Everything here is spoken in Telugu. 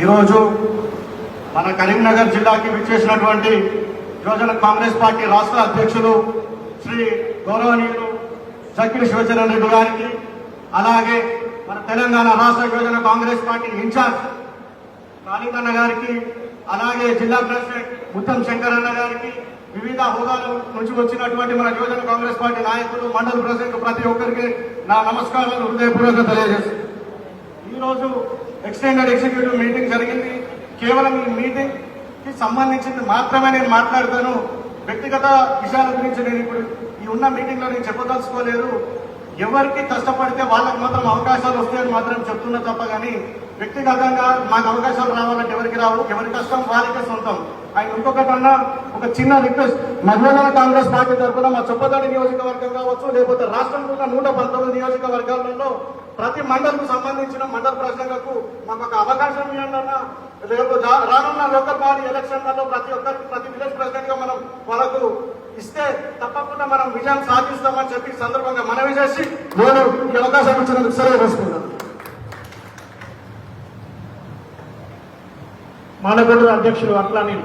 ఈరోజు మన కరీంనగర్ జిల్లాకి విచ్చేసినటువంటి యువజన కాంగ్రెస్ పార్టీ రాష్ట్ర అధ్యక్షులు శ్రీ గౌరవనీయులు జక్కిడి శివచరణ్ రెడ్డి గారికి అలాగే మన తెలంగాణ రాష్ట్ర యువజన కాంగ్రెస్ పార్టీ ఇన్ఛార్జ్ కాళీకన్న గారికి అలాగే జిల్లా ప్రెసిడెంట్ ముత్తం శంకరన్న గారికి వివిధ హోదాల నుంచి వచ్చినటువంటి మన యువజన కాంగ్రెస్ పార్టీ నాయకులు మండల ప్రెసిడెంట్ ప్రతి ఒక్కరికి నా నమస్కారాలు హృదయపూర్వకంగా తెలియజేస్తున్నాను. ఈరోజు ఎక్స్టెండెడ్ ఎగ్జిక్యూటివ్ మీటింగ్ జరిగింది. కేవలం ఈ మీటింగ్కి సంబంధించింది మాత్రమే నేను మాట్లాడతాను. వ్యక్తిగత విషయాల గురించి నేను ఇప్పుడు ఈ ఉన్న మీటింగ్లో నేను చెప్పదలుచుకోలేదు. ఎవరికి కష్టపడితే వాళ్ళకి మాత్రం అవకాశాలు వస్తాయని మాత్రం చెప్తున్నా తప్ప కానీ వ్యక్తిగతంగా మాకు అవకాశాలు రావాలంటే ఎవరికి రావు? ఎవరి కష్టం? వారికే సొంతం. ఆయన ఇంకొకటన్నా ఒక చిన్న రిక్వెస్ట్. మహిళా కాంగ్రెస్ పార్టీ తరఫున మా చొప్పదాడి నియోజకవర్గం కావచ్చు లేకపోతే రాష్ట్రంలో ఉన్న నూట పంతొమ్మిది నియోజకవర్గాలలో ప్రతి మండలకు సంబంధించిన మండల ప్రజలకు మాకు ఒక అవకాశం ఇవ్వండి రేపు రానున్న లోకల్ బాడీ ఎలక్షన్లలో ప్రతి ఒక్కరికి ప్రతి విలేజ్ ప్రెసిడెంట్గా మనం వాళ్ళకు ఇస్తే తప్పకుండా మనం విజయం సాధిస్తామని చెప్పి సందర్భంగా మనవి చేసి నేను ఈ అవకాశం ఇచ్చినందుకు సెలవు తీసుకుంటాను మానగొండ అధ్యక్షులు నేను